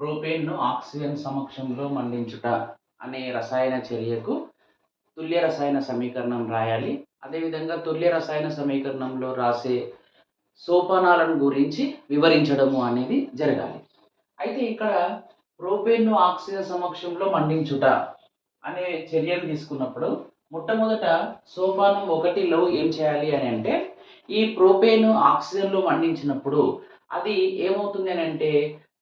ప్రోపేన్ను oxygen సమక్షంలో మండించుట అనే రసాయన చర్యకు తుల్య రసాయన సమీకరణం రాయాలి. అదేవిధంగా తుల్య రసాయన సమీకరణంలో రాసే సోపానాలను గురించి వివరించడము అనేది జరగాలి. అయితే ఇక్కడ ప్రోపేన్ను ఆక్సిజన్ సమక్షంలో మండించుట అనే చర్యను తీసుకున్నప్పుడు మొట్టమొదట సోపానం ఒకటిలో ఏం చేయాలి అని అంటే ఈ ప్రోపేన్ ఆక్సిజన్లో మండించినప్పుడు అది ఏమవుతుంది అని అంటే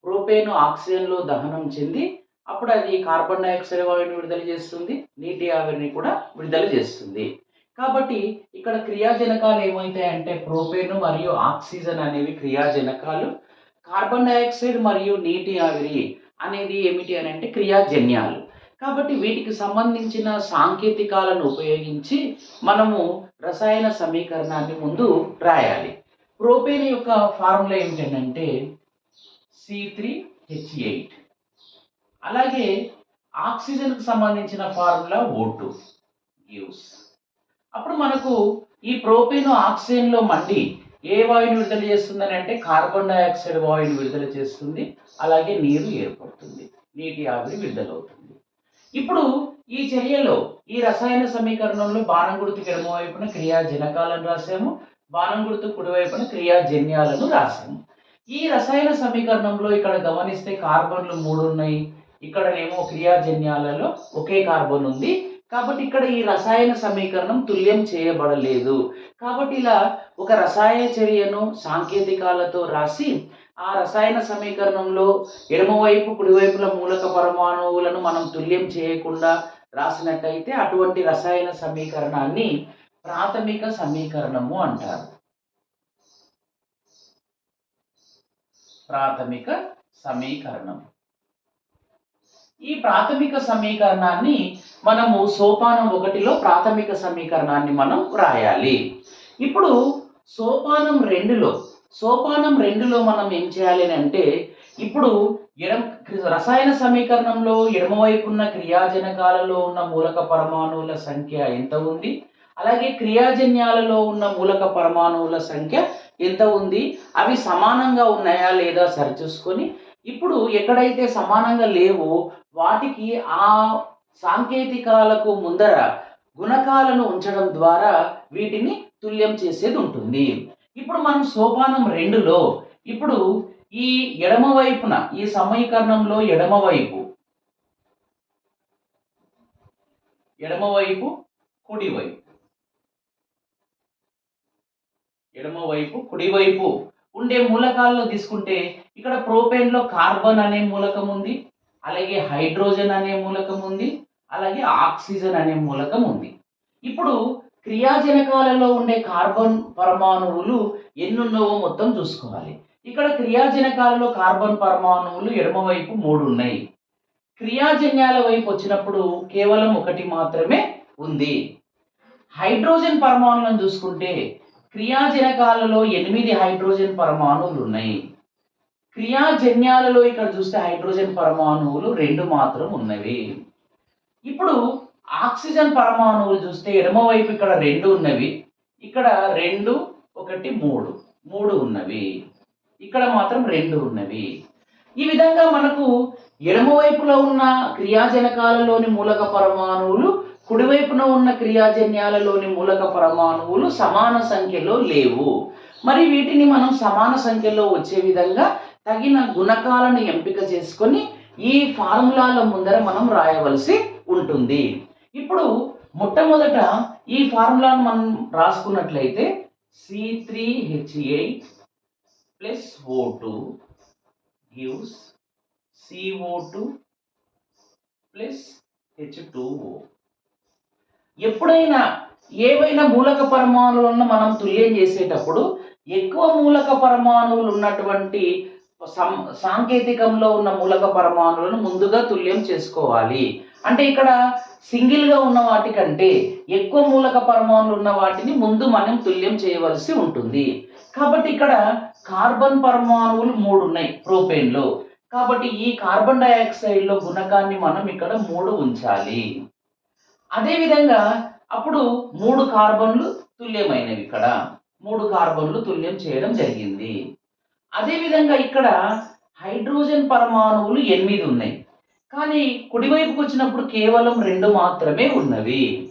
ప్రోపేను ఆక్సిజన్లో దహనం చెంది అప్పుడు అది కార్బన్ డైఆక్సైడ్ వాయువుని విడుదల చేస్తుంది నీటి ఆవిరిని కూడా విడుదల చేస్తుంది. కాబట్టి ఇక్కడ క్రియాజనకాలు ఏమవుతాయంటే ప్రోపేను మరియు ఆక్సిజన్ అనేవి క్రియాజనకాలు. కార్బన్ డైఆక్సైడ్ మరియు నీటి ఆవిరి అనేది ఏమిటి అని అంటే క్రియాజన్యాలు. కాబట్టి వీటికి సంబంధించిన సాంకేతికాలను ఉపయోగించి మనము రసాయన సమీకరణాన్ని ముందు రాయాలి. ప్రోపేన్ యొక్క ఫార్ములా ఏమిటంటే సి త్రీ హెచ్ ఎయిట్ అలాగే ఆక్సిజన్కు సంబంధించిన ఫార్ములా ఓ టూ గివ్స్ అప్పుడు మనకు ఈ ప్రోపేన్ ఆక్సిజన్లో మండి ఏ వాయువుని విడుదల చేస్తుందని అంటే కార్బన్ డైఆక్సైడ్ వాయువుని విడుదల చేస్తుంది అలాగే నీరు ఏర్పడుతుంది నీటి ఆవిరి విడుదలవుతుంది. ఇప్పుడు ఈ చర్యలో ఈ రసాయన సమీకరణంలో బాణం గుర్తు ఎడమవైపున క్రియా క్రియాజనకాలను రాసాము బాణం గుర్తు కుడివైపున క్రియాజన్యాలను రాసాము. ఈ రసాయన సమీకరణంలో ఇక్కడ గమనిస్తే కార్బన్లు మూడు ఉన్నాయి. ఇక్కడనేమో క్రియాజన్యాలలో ఒకే కార్బన్ ఉంది. కాబట్టి ఇక్కడ ఈ రసాయన సమీకరణం తుల్యం చేయబడలేదు. కాబట్టి ఇలా ఒక రసాయన చర్యను సాంకేతికాలతో రాసి ఆ రసాయన సమీకరణంలో ఎడమవైపు కుడివైపుల మూలక పరమాణువులను మనం తుల్యం చేయకుండా రాసినట్టయితే అటువంటి రసాయన సమీకరణాన్ని ప్రాథమిక సమీకరణము అంటారు. ప్రాథమిక సమీకరణం. ఈ ప్రాథమిక సమీకరణాన్ని మనము సోపానం ఒకటిలో ప్రాథమిక సమీకరణాన్ని మనం రాయాలి. ఇప్పుడు సోపానం రెండులో సోపానం రెండులో మనం ఏం చేయాలి అని అంటే ఇప్పుడు ఎడమ రసాయన సమీకరణంలో ఎడమవైపు ఉన్న క్రియాజనకాలలో ఉన్న మూలక పరమాణువుల సంఖ్య ఎంత ఉంది? అలాగే క్రియాజన్యాలలో ఉన్న మూలక పరమాణువుల సంఖ్య ఎంత ఉంది? అవి సమానంగా ఉన్నాయా లేదా సరిచూసుకొని ఇప్పుడు ఎక్కడైతే సమానంగా లేవో వాటికి ఆ సాంకేతికాలకు ముందర గుణకాలను ఉంచడం ద్వారా వీటిని తుల్యం చేసేది ఉంటుంది. ఇప్పుడు మనం సోపానం రెండులో ఇప్పుడు ఈ ఎడమ వైపున ఈ సమీకరణంలో ఎడమవైపు ఎడమవైపు కుడివైపు ఎడమవైపు కుడివైపు ఉండే మూలకాల్లో తీసుకుంటే ఇక్కడ ప్రోపేన్లో కార్బన్ అనే మూలకం ఉంది అలాగే హైడ్రోజన్ అనే మూలకం ఉంది అలాగే ఆక్సిజన్ అనే మూలకం ఉంది. ఇప్పుడు క్రియాజనకాలలో ఉండే కార్బన్ పరమాణువులు ఎన్నున్నవో మొత్తం చూసుకోవాలి. ఇక్కడ క్రియాజనకాలలో కార్బన్ పరమాణువులు ఎడమవైపు మూడు ఉన్నాయి. క్రియాజన్యాల వైపు వచ్చినప్పుడు కేవలం ఒకటి మాత్రమే ఉంది. హైడ్రోజన్ పరమాణులను చూసుకుంటే క్రియాజనకాలలో ఎనిమిది హైడ్రోజన్ పరమాణువులు ఉన్నాయి క్రియాజన్యాలలో ఇక్కడ చూస్తే హైడ్రోజన్ పరమాణువులు రెండు మాత్రం ఉన్నవి. ఇప్పుడు ఆక్సిజన్ పరమాణువులు చూస్తే ఎడమవైపు ఇక్కడ రెండు ఉన్నవి. ఇక్కడ రెండు ఒకటి మూడు. మూడు ఉన్నవి. ఇక్కడ మాత్రం రెండు ఉన్నవి. ఈ విధంగా మనకు ఎడమవైపులో ఉన్న క్రియాజనకాలలోని మూలక పరమాణువులు కుడివైపున ఉన్న క్రియాజన్యాలలోని మూలక పరమాణువులు సమాన సంఖ్యలో లేవు. మరి వీటిని మనం సమాన సంఖ్యలో వచ్చే విధంగా తగిన గుణకాలను ఎంపిక చేసుకొని ఈ ఫార్ములాల ముందర మనం రాయవలసి ఉంటుంది. ఇప్పుడు మొట్టమొదట ఈ ఫార్ములాను మనం రాసుకున్నట్లయితే C three H eight plus O two gives CO two plus H two O ఎప్పుడైనా ఏవైనా మూలక పరమాణువులను మనం తుల్యం చేసేటప్పుడు ఎక్కువ మూలక పరమాణువులు ఉన్నటువంటి సం సాంకేతికంలో ఉన్న మూలక పరమాణువులను ముందుగా తుల్యం చేసుకోవాలి. అంటే ఇక్కడ సింగిల్గా ఉన్న వాటికంటే ఎక్కువ మూలక పరమాణులు ఉన్న వాటిని ముందు మనం తుల్యం చేయవలసి ఉంటుంది. కాబట్టి ఇక్కడ కార్బన్ పరమాణువులు మూడు ఉన్నాయి ప్రోపేన్లో. కాబట్టి ఈ కార్బన్ డైఆక్సైడ్లో గుణకాన్ని మనం ఇక్కడ మూడు ఉంచాలి. అదేవిధంగా అప్పుడు మూడు కార్బన్లు తుల్యమైనవి ఇక్కడ. మూడు కార్బన్లు తుల్యం చేయడం జరిగింది. అదేవిధంగా ఇక్కడ హైడ్రోజన్ పరమాణువులు ఎనిమిది ఉన్నాయి. కానీ కుడివైపుకి వచ్చినప్పుడు కేవలం రెండు మాత్రమే ఉన్నవి.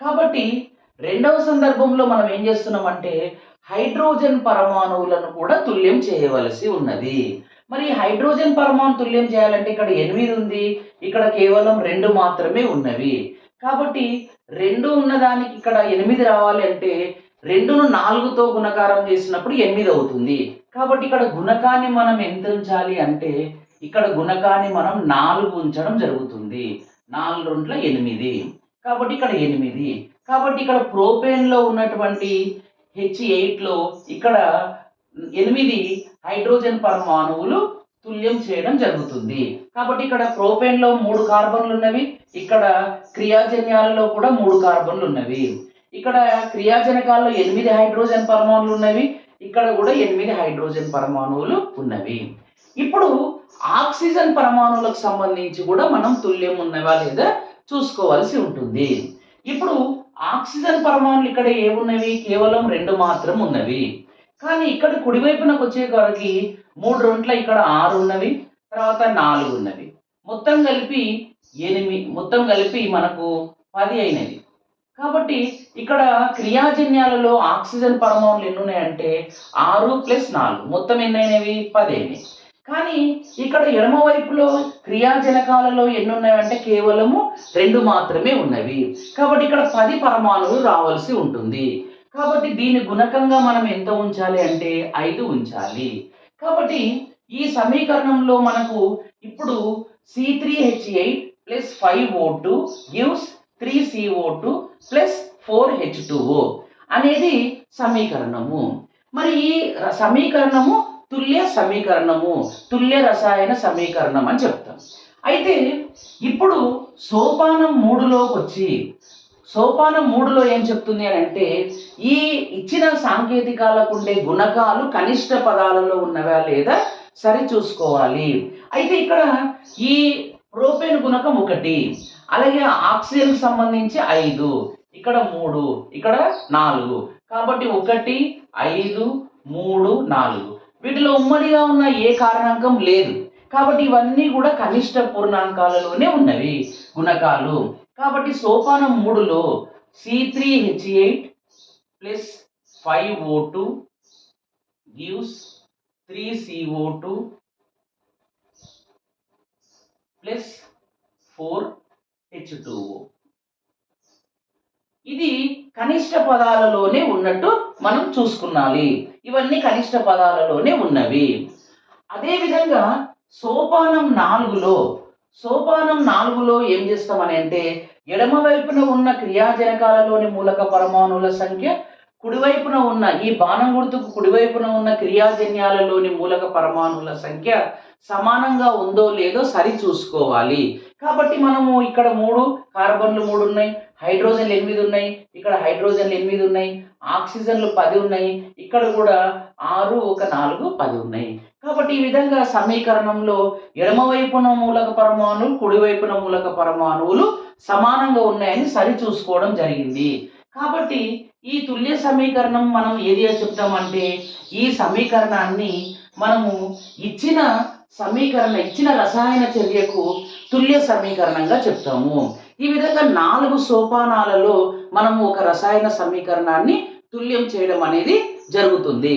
కాబట్టి రెండవ సందర్భంలో మనం ఏం చేస్తున్నామంటే హైడ్రోజన్ పరమాణువులను కూడా తుల్యం చేయవలసి ఉన్నది. మరి హైడ్రోజన్ పరమాణు తుల్యం చేయాలంటే ఇక్కడ ఎనిమిది ఉంది. ఇక్కడ కేవలం రెండు మాత్రమే ఉన్నవి. కాబట్టి రెండు ఉన్నదానికి ఇక్కడ ఎనిమిది రావాలి అంటే రెండును నాలుగుతో గుణకారం చేసినప్పుడు ఎనిమిది అవుతుంది. కాబట్టి ఇక్కడ గుణకాన్ని మనం ఎంత ఉంచాలి అంటే ఇక్కడ గుణకాన్ని మనం నాలుగు ఉంచడం జరుగుతుంది. నాలుగు రెంట్ల ఎనిమిది. కాబట్టి ఇక్కడ ఎనిమిది. కాబట్టి ఇక్కడ ప్రోపేన్లో ఉన్నటువంటి హెచ్ ఎయిట్లో ఇక్కడ ఎనిమిది హైడ్రోజన్ పరమాణువులు తుల్యం చేయడం జరుగుతుంది. కాబట్టి ఇక్కడ ప్రోపేన్లో మూడు కార్బన్లు ఉన్నవి ఇక్కడ క్రియాజన్యాలలో కూడా మూడు కార్బన్లు ఉన్నవి. ఇక్కడ క్రియాజనకాల్లో ఎనిమిది హైడ్రోజన్ పరమాణువులు ఉన్నవి ఇక్కడ కూడా ఎనిమిది హైడ్రోజన్ పరమాణువులు ఉన్నవి. ఇప్పుడు ఆక్సిజన్ పరమాణువులకు సంబంధించి కూడా మనం తుల్యం ఉన్నవా లేదా చూసుకోవాల్సి ఉంటుంది. ఇప్పుడు ఆక్సిజన్ పరమాణులు ఇక్కడ ఏమున్నవి కేవలం రెండు మాత్రం ఉన్నవి. కానీ ఇక్కడ కుడివైపునకు వచ్చేసరికి మూడు రెంట్ల ఇక్కడ ఆరు ఉన్నవి తర్వాత నాలుగు ఉన్నవి. మొత్తం కలిపి ఎనిమిది మొత్తం కలిపి మనకు పది అయినది. కాబట్టి ఇక్కడ క్రియాజన్యాలలో ఆక్సిజన్ పరమాణులు ఎన్ని ఉన్నాయంటే ఆరు ప్లస్ నాలుగు. మొత్తం ఎన్ని అయినవి? పది అయినవి. కానీ ఇక్కడ ఎడమ వైపులో క్రియాజనకాలలో ఎన్ని ఉన్నాయంటే కేవలము రెండు మాత్రమే ఉన్నవి. కాబట్టి ఇక్కడ పది పరమాణువులు రావాల్సి ఉంటుంది. కాబట్టి దీని గుణకంగా మనం ఎంత ఉంచాలి అంటే ఐదు ఉంచాలి. కాబట్టి ఈ సమీకరణంలో మనకు ఇప్పుడు C three H eight plus five O two gives three CO two plus four H two O అనేది సమీకరణము. మరి ఈ సమీకరణము తుల్య సమీకరణము తుల్య రసాయన సమీకరణం అని చెప్తాం. అయితే ఇప్పుడు సోపానం మూడులోకి వచ్చి సోపానం మూడులో ఏం చెప్తుంది అని అంటే ఈ ఇచ్చిన సాంకేతికాలకు ఉండే గుణకాలు కనిష్ట పదాలలో ఉన్నవా లేదా సరి చూసుకోవాలి అయితే ఇక్కడ ఈ ప్రోపేన్ గుణకం ఒకటి అలాగే ఆక్సిజన్ సంబంధించి ఐదు ఇక్కడ మూడు ఇక్కడ నాలుగు కాబట్టి ఒకటి ఐదు మూడు నాలుగు. వీటిలో ఉమ్మడిగా ఉన్న ఏ కారణాంకం లేదు కాబట్టి ఇవన్నీ కూడా కనిష్ట పూర్ణాంకాలలోనే ఉన్నవి గుణకాలు. కాబట్టి సోపానం మూడులో C three H eight plus five O two gives three CO two plus four H two ఇది కనిష్ట పదాలలోనే ఉన్నట్టు మనం చూసుకున్నాలి. ఇవన్నీ కనిష్ట పదాలలోనే ఉన్నవి. అదేవిధంగా సోపానం నాలుగులో సోపానం నాలుగులో ఏం చేస్తామని అంటే ఎడమ వైపున ఉన్న క్రియాజనకాలలోని మూలక పరమాణువుల సంఖ్య కుడివైపున ఉన్న ఈ బాణం గుర్తుకు కుడివైపున ఉన్న క్రియాజన్యాలలోని మూలక పరమాణువుల సంఖ్య సమానంగా ఉందో లేదో సరి చూసుకోవాలి కాబట్టి మనము ఇక్కడ మూడు కార్బన్లు మూడు ఉన్నాయి హైడ్రోజన్లు ఎనిమిది ఉన్నాయి ఇక్కడ హైడ్రోజన్లు ఎనిమిది ఉన్నాయి ఆక్సిజన్లు పది ఉన్నాయి ఇక్కడ కూడా ఆరు ఒక నాలుగు పది ఉన్నాయి. కాబట్టి ఈ విధంగా సమీకరణంలో ఎడమవైపున మూలక పరమాణువులు కుడివైపున మూలక పరమాణువులు సమానంగా ఉన్నాయని సరి చూసుకోవడం జరిగింది. కాబట్టి ఈ తుల్య సమీకరణం మనం ఏది చెప్తామంటే ఈ సమీకరణాన్ని మనము ఇచ్చిన సమీకరణ ఇచ్చిన రసాయన చర్యకు తుల్య సమీకరణంగా చెప్తాము. ఈ విధంగా నాలుగు సోపానాలలో మనము ఒక రసాయన సమీకరణాన్ని తుల్యం చేయడం అనేది జరుగుతుంది.